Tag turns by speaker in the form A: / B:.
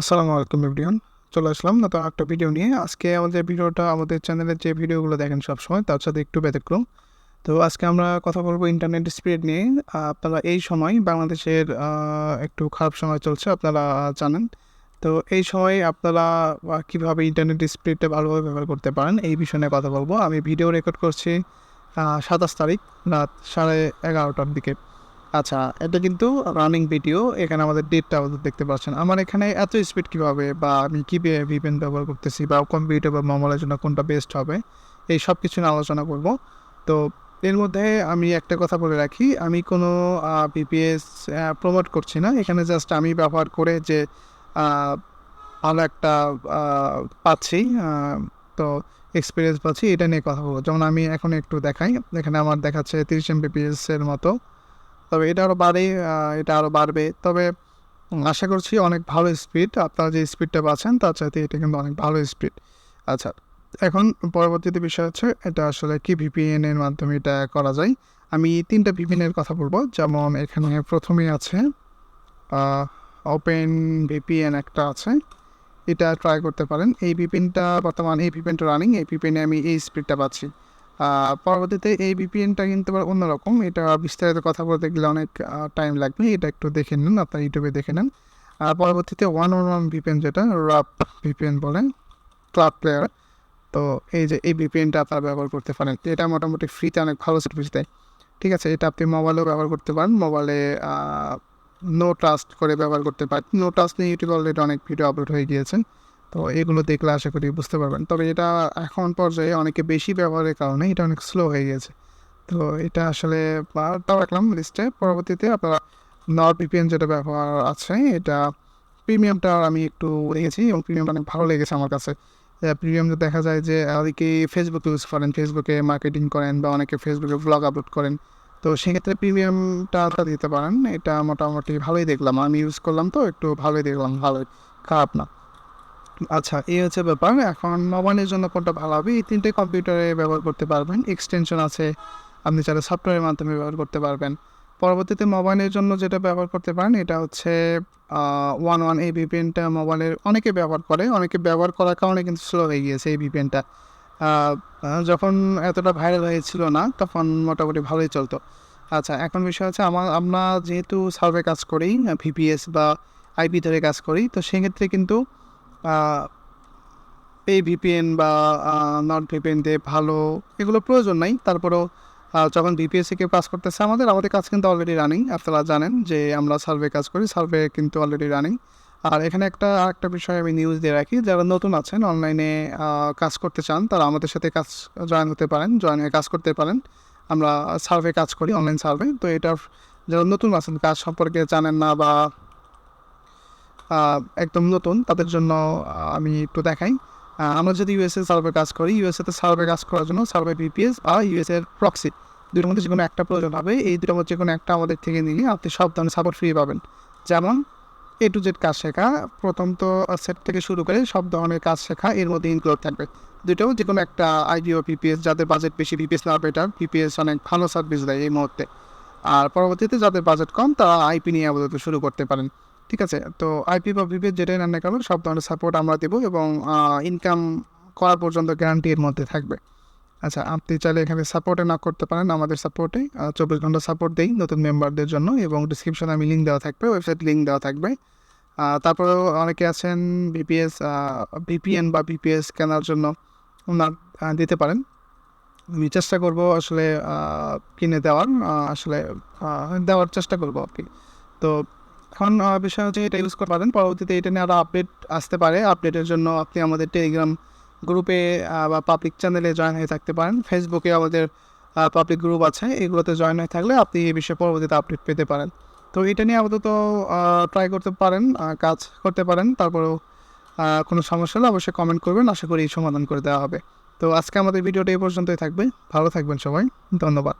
A: আসসালামু আলাইকুম এভরিওয়ান, চলে আসলাম নতুন একটা ভিডিও নিয়ে। আজকে আমাদের ভিডিওটা, আমাদের চ্যানেলের যে ভিডিওগুলো দেখেন সবসময়, তার সাথে একটু ব্যতিক্রম। তো আজকে আমরা কথা বলব ইন্টারনেট স্পিড নিয়ে। আপনারা এই সময় বাংলাদেশের একটু খারাপ সময় চলছে, আপনারা জানেন। তো এই সময় আপনারা কীভাবে ইন্টারনেট স্পিডটা ভালোভাবে ব্যবহার করতে পারেন, এই বিষয় নিয়ে কথা বলব। আমি ভিডিও রেকর্ড করছি সাতাশ তারিখ রাত সাড়ে এগারোটার দিকে। আচ্ছা এটা কিন্তু রানিং ভিডিও এখানে আমাদের ডেটটা আমাদের দেখতে পাচ্ছেন। আমার এখানে এত স্পিড কীভাবে বা আমি কী ভিপেন ব্যবহার করতেছি বা কম্পিউটার বা মোবাইলের জন্য কোনটা বেস্ট হবে, এই সব কিছু নিয়ে আলোচনা করব। তো এর মধ্যে আমি একটা কথা বলে রাখি, আমি কোনো বিপিএস প্রমোট করছি না। এখানে জাস্ট আমি ব্যবহার করে যে ভালো একটা পাচ্ছি তো এক্সপিরিয়েন্স পাচ্ছি, এটা নিয়ে কথা বলব। যেমন আমি এখন একটু দেখাই, এখানে আমার দেখাচ্ছে তিরিশ এমবিপিএস এর মতো। তবে এটা আরও বাড়ে এটা আরও বাড়বে। তবে আশা করছি অনেক ভালো স্পিড আপনারা যে স্পিডটা পাচ্ছেন, তার চাইতে এটা কিন্তু অনেক ভালো স্পিড আচ্ছা এখন পরবর্তীতে বিষয় হচ্ছে, এটা আসলে কি ভিপিএন এর মাধ্যমে এটা করা যায়? আমি তিনটা ভিপিএন এর কথা বলব। যেমন এখানে প্রথমেই আছে ওপেন ভিপিএন একটা আছে। এটা ট্রাই করতে পারেন। এই ভিপিএনটা বর্তমান, এই ভিপিএনটা রানিং এই ভিপিএনে আমি এই স্পিডটা পাচ্ছি। পরবর্তীতে এই ভিপিএনটা কিন্তু আবার অন্যরকম। এটা বিস্তারিত কথা বলতে গেলে অনেক টাইম লাগবে। এটা একটু দেখে নিন, আপনার ইউটিউবে দেখে নেন। আর পরবর্তীতে ওয়ান ওয়ান ওয়ান ভিপিএন যেটা রাপ ভিপিএন বলেন ক্লাব প্লেয়ার তো এই যে এই ভিপিএনটা আপনারা ব্যবহার করতে পারেন। এটা মোটামুটি ফ্রিতে অনেক ভালো সার্ভিস দেয়। ঠিক আছে, এটা আপনি মোবাইলেও ব্যবহার করতে পারেন। মোবাইলে নো ট্রাস্ট করে ব্যবহার করতে পারেন। নো ট্রাস্ট নিয়ে ইউটিউবে অলরেডি অনেক ভিডিও আপলোড হয়ে গিয়েছে। তো এগুলো দেখলে আশা করি বুঝতে পারবেন। তবে এটা এখন পর্যায়ে অনেকে বেশি ব্যবহারের কারণে এটা অনেক স্লো হয়ে গেছে। তো এটা আসলে তাও রাখলাম লিস্টে পরবর্তীতে আপনারা নট ভিপিএন যেটা ব্যবহার আছে, এটা প্রিমিয়ামটা আমি একটু দেখেছি এবং প্রিমিয়ামটা অনেক ভালো লেগেছে আমার কাছে। প্রিমিয়াম দেখা যায় যে অনেকে ফেসবুক ইউজ করেন ফেসবুকে মার্কেটিং করেন বা অনেকে ফেসবুকে ব্লগ আপলোড করেন। তো সেক্ষেত্রে প্রিমিয়ামটা দিতে পারেন। এটা মোটামুটি ভালোই দেখলাম। আমি ইউজ করলাম তো, একটু ভালোই দেখলাম, ভালোই। খারাপ না। আচ্ছা এই হচ্ছে ব্যাপার। এখন মোবাইলের জন্য কোনটা ভালো হবে? এই তিনটে কম্পিউটারে ব্যবহার করতে পারবেন। এক্সটেনশন আছে। আপনি চাইলে সফটওয়্যারের মাধ্যমে ব্যবহার করতে পারবেন। পরবর্তীতে মোবাইলের জন্য যেটা ব্যবহার করতে পারেন, এটা হচ্ছে ওয়ান ওয়ান এই ভিপিএনটা মোবাইলের অনেকে ব্যবহার করে। অনেকে ব্যবহার করার কারণে কিন্তু স্লো হয়ে গিয়েছে এই ভিপিএনটা। যখন এতটা ভাইরাল হয়েছিল না, তখন মোটামুটি ভালোই চলতো। আচ্ছা এখন বিষয় হচ্ছে আমার আমরা যেহেতু সার্ভে কাজ করি, ভিপিএস বা আইপি ধরে কাজ করি, তো সেক্ষেত্রে কিন্তু এই ভিপিএন বা নট ভিপিএন দিয়ে ভালো এগুলো প্রয়োজন নাই। তারপরেও যখন ভিপিএসসি কেউ কাজ করতেছে আমাদের আমাদের কাজ কিন্তু অলরেডি রানিং আপনারা জানেন যে আমরা সার্ভে কাজ করি সার্ভে কিন্তু অলরেডি রানিং আর এখানে একটা, আরেকটা বিষয় আমি নিউজ দিয়ে রাখি, যারা নতুন আছেন অনলাইনে কাজ করতে চান, তারা আমাদের সাথে কাজ জয়েন হতে পারেন জয়েন হয়ে কাজ করতে পারেন। আমরা সার্ভে কাজ করি অনলাইন সার্ভে তো এটা যারা নতুন আছেন, কাজ সম্পর্কে জানেন না বা একদম নতুন, তাদের জন্য আমি একটু দেখাই। আমরা যদি ইউএসএ সার্ভে কাজ করি ইউএসএতে সার্ভে কাজ করার জন্য সার্ভে বিপিএস বা ইউএসএ প্রক্সি দুটোর মধ্যে যে কোনো একটা প্রয়োজন হবে, এই দুটোর মধ্যে যে কোনো একটা আমাদের থেকে নিলে আপনি সব ধরনের সাপোর্ট ফ্রি পাবেন। যেমন এ টু জেড কাজ শেখা, প্রথম তো সেট থেকে শুরু করে সব ধরনের কাজ শেখা, এর মধ্যে ইনক্লুড থাকবে। দুটো যে কোনো একটা আইডিও পিপিএস যাদের বাজেট বেশি পিপিএস না বেটার পিপিএস অনেক ভালো সার্ভিস দেয় এই মুহূর্তে। আর পরবর্তীতে যাদের বাজেট কম, তারা আইপি নিয়ে আপাতত শুরু করতে পারেন। ঠিক আছে? তো আইপি বা ভিপিএস যেটাই রান্না করবেন সব ধরনের সাপোর্ট আমরা দেবো এবং ইনকাম করা পর্যন্ত গ্যারান্টি এর মধ্যে থাকবে। আচ্ছা আপনি চাইলে এখানে সাপোর্টে না করতে পারেন, আমাদের সাপোর্টে চব্বিশ ঘণ্টা সাপোর্ট দেই নতুন মেম্বারদের জন্য এবং ডিসক্রিপশনে আমি লিঙ্ক দেওয়া থাকবে ওয়েবসাইট লিঙ্ক দেওয়া থাকবে। তারপরেও অনেকে আছেন বিপিএস ভিপিএন বা বিপিএস কেনার জন্য ওনার দিতে পারেন। আমি চেষ্টা করব আসলে কিনে দেওয়ার আসলে দেওয়ার চেষ্টা করব আর কি। তো এখন বিষয় হচ্ছে এটা ইউজ করতে পারেন। পরবর্তীতে এটা নিয়ে আরও আপডেট আসতে পারে। আপডেটের জন্য আপনি আমাদের টেলিগ্রাম গ্রুপে বা পাবলিক চ্যানেলে জয়েন হয়ে থাকতে পারেন। ফেসবুকে আমাদের পাবলিক গ্রুপ আছে। এগুলোতে জয়েন হয়ে থাকলে আপনি এই বিষয়ে পরবর্তীতে আপডেট পেতে পারেন। তো এটা নিয়ে আপাতত ট্রাই করতে পারেন কাজ করতে পারেন। তারপরেও কোনো সমস্যা হলে অবশ্যই কমেন্ট করবেন। আশা করি সমাধান করে দেওয়া হবে। তো আজকে আমাদের ভিডিওটা এই পর্যন্তই থাকবে। ভালো থাকবেন সবাই। ধন্যবাদ।